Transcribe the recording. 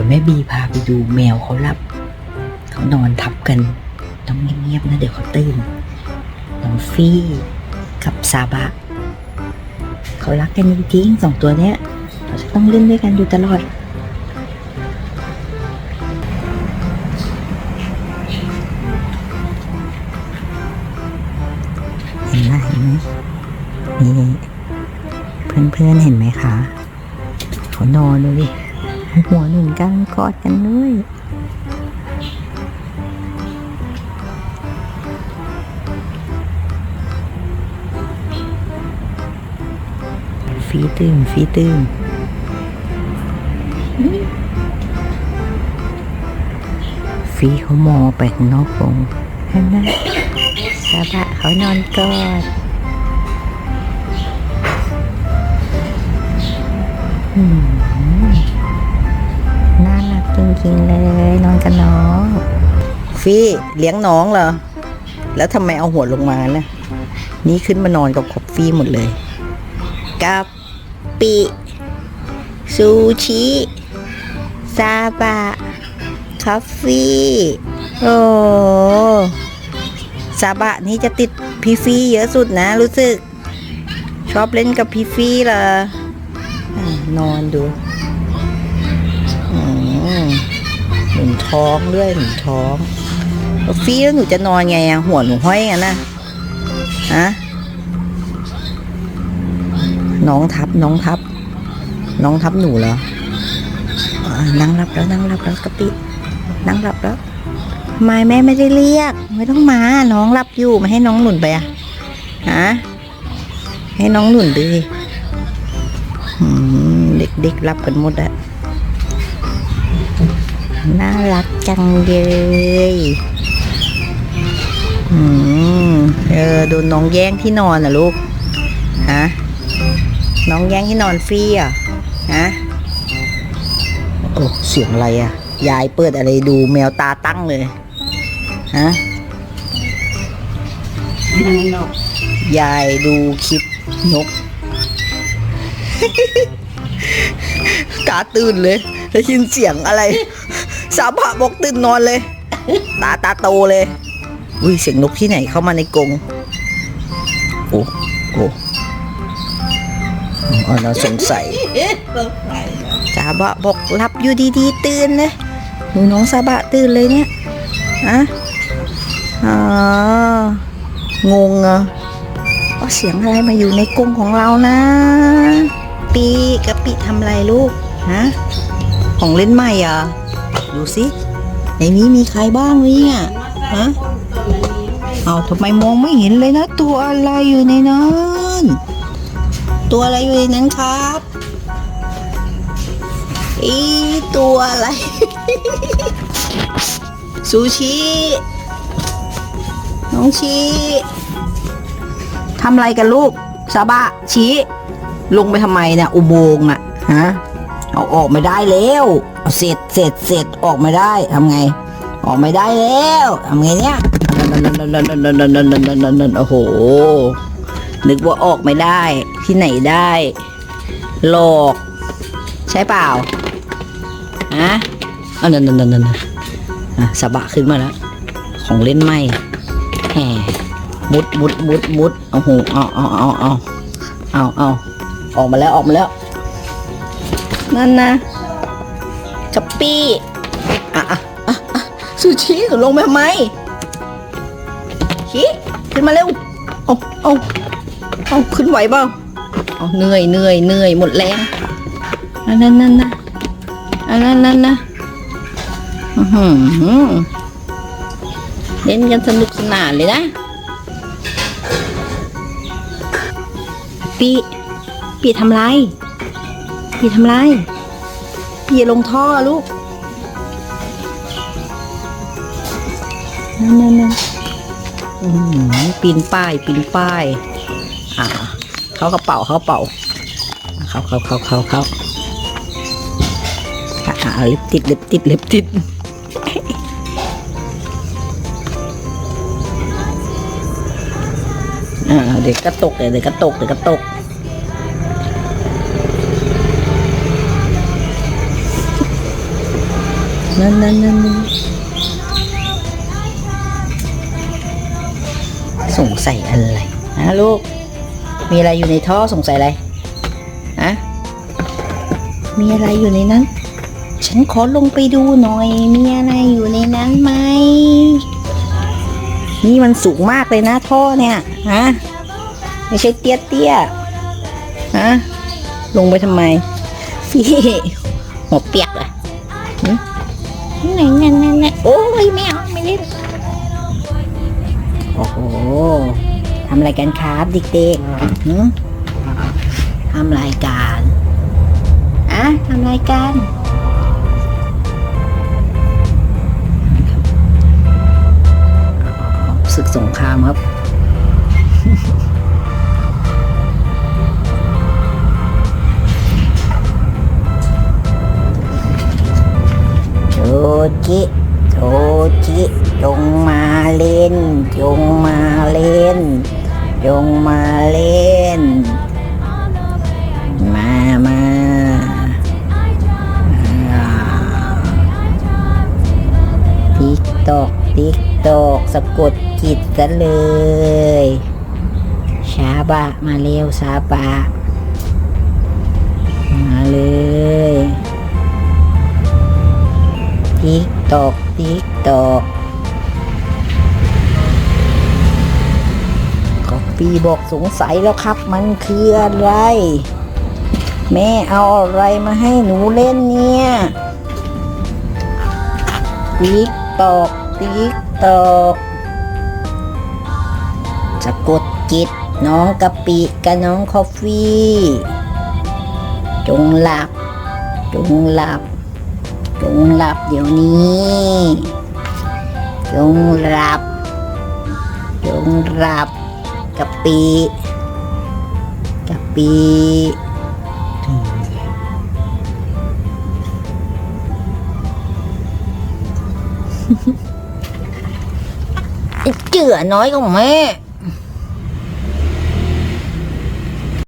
ดี๋ยวแม่บีพาไปดูแมวเขาหลับ เขานอนทับกัน ต้องเงียบๆนะเดี๋ยวเขาตื่นน้องฟี่กับซาบะ เขารักกันจริงๆสองตัวเนี้ยเราจะต้องเล่นด้วยกันอยู่ตลอดเห็นไหมเห็นไหมนี่เพื่อนๆเห็นไหมคะ เขานอนดูดิ หัวหนุนกันกอดกันด้วยฟีตื่นฟีตื่นฟีเขามอไปข้างนอกวงเห็นไหมสาบะเขานอนกอด กจริงๆเลยนอนกับน้องฟี่เลี้ยงน้องเหรอ แล้วทำไมเอาหัวลงมานะนี่ขึ้นมานอนกับคอฟฟี่หมดเลยกับปิซูชิซาบะคาเฟ่โอ้ซาบะนี่จะติดพี่ฟีเยอะสุดนะ รู้สึก ชอบเล่นกับพี่ฟีเหรออ่านอนดู หนุนท้องด้วยหนุนท้องแล้วฟีแล้วหนูจะนอนไงอะหัวหนูห้อยงั้นนะฮะน้องทับน้องทับ น้องทับหนูเหรออ่านั่งรับแล้วนั่งรับแล้วกะปินั่งรับแล้วไมแม่ไม่ได้เรียก ไม่ต้องมา น้องรับอยู่มาให้น้องหนุนไปอะฮะให้น้องหนุนดิอืมเด็กๆรับกันหมดอะ น่ารักจังเลยอืมเออโดนน้องแย่งที่นอนอะลูก ฮะ น้องแย่งที่นอนฟรีอะฮะ โอ้เสียงอะไรอะ ยายเปิดอะไรดูแมวตาตั้งเลย ฮะยายดูคลิปนก ตาตื่นเลย ได้ยินเสียงอะไร สาบะบอกตื่นนอนเลย ตาตาโตเลย อุ้ยเสียงนกที่ไหนเข้ามาในกรงโอ้โอ้อ๋อเราสงสัยซาบะบอกหลับอยู่ดีๆ ตื่นเลยหนูน้องซาบะตื่นเลยเนี่ยอะอ๋องงเหรอว่าเสียงอะไรมาอยู่ในกรงของเรานะ ปีกะปิทำอะไรลูกฮะของเล่นใหม่เหรอะ ดูสิในนี้มีใครบ้างเนี่ยฮะเอาทำไมมองไม่เห็นเลยนะ ตัวอะไรอยู่ในนั้นตัวอะไรอยู่ในนั้นครับอีตัวอะไร ซูชิน้องชีทำอะไรกันลูกซาบะชีลงไปทำไมเนี่ยอุโบงค์อะฮะเอาออกไม่ได้แล้ว เอาเสร็จเสร็จเสร็จออกไม่ได้ทำไง ออกไม่ได้แล้วทำไงเนี่ยโอ้โห นึกว่าออกไม่ได้ ที่ไหนได้หลอกใช่เปล่าฮะอันนั้นนั่นนั่นนั่นอะสะบะขึ้นมาแล้ว ของเล่นใหม่แหมมุดมุดมุดมุดเอาหูเอาเอาเอาเอาเอาเอาออกมาแล้วออกมาแล้วนั่นนะ กัปปี้อะอะอะอะซูชิหนูลงไปทำไมชิขึ้นมาเร็วเอาเอาเอาขึ้นไหวเปล่าเอาเหนื่อยเหนื่อยเหนื่อยหมดแรงนั่นนั่นนั่นนะอันนั้นนั่นนะอื้อหือเล่นกันสนุกสนานเลยนะปีปีทำไรปีทำไร ปีอย่าลงท่อลูกนั่นนั่นนั่นปีนป้ายปีนป้าย อ่า เขากระเป๋าเขากระเป๋าเขาเขาเขาเขาเขาอ่าเล็บติดเล็บติดเล็บติดอ่าเด็กก็ตกเด็กก็ตกเด็กก็ตก นั่นนั่นนั่นสงสัยอะไรนะลูก มีอะไรอยู่ในท่อสงสัยอะไรอะมีอะไรอยู่ในนั้น ฉันขอลงไปดูหน่อย มีอะไรอยู่ในนั้นไหม นี่มันสูงมากเลยนะท่อเนี่ยฮะไม่ใช่เตี้ยเตี้ยฮะลงไปทำไมพี่หัวเปียกอะหึ ไหนไหนไหนไหนโอ้ยไม่เอาไม่เล่นโอ้โหทำอะไรกันครับเด็กๆหึทำรายการอะทำรายการศึกสงครามครับ จิโจจิจงมาเล่น จงมาเล่น จงมาเล่น มามาอ่าติ๊กตอกติ๊กตอกสะกดจิตซะเลยชาบะมาเร็วชาบะมาเลย ติ๊กตอกติ๊กตอกก็ปีบอกสงสัยแล้วครับ มันคืออะไร แม่เอาอะไรมาให้หนูเล่นเนี่ย ติ๊กตอกติ๊กตอกสะกดจิตน้องกะปิกับน้องคอฟฟี่ จงหลับ จงหลับ จงหลับเดี๋ยวนี้ จงหลับ จงหลับกะปิกะปิเจือน้อยของแม่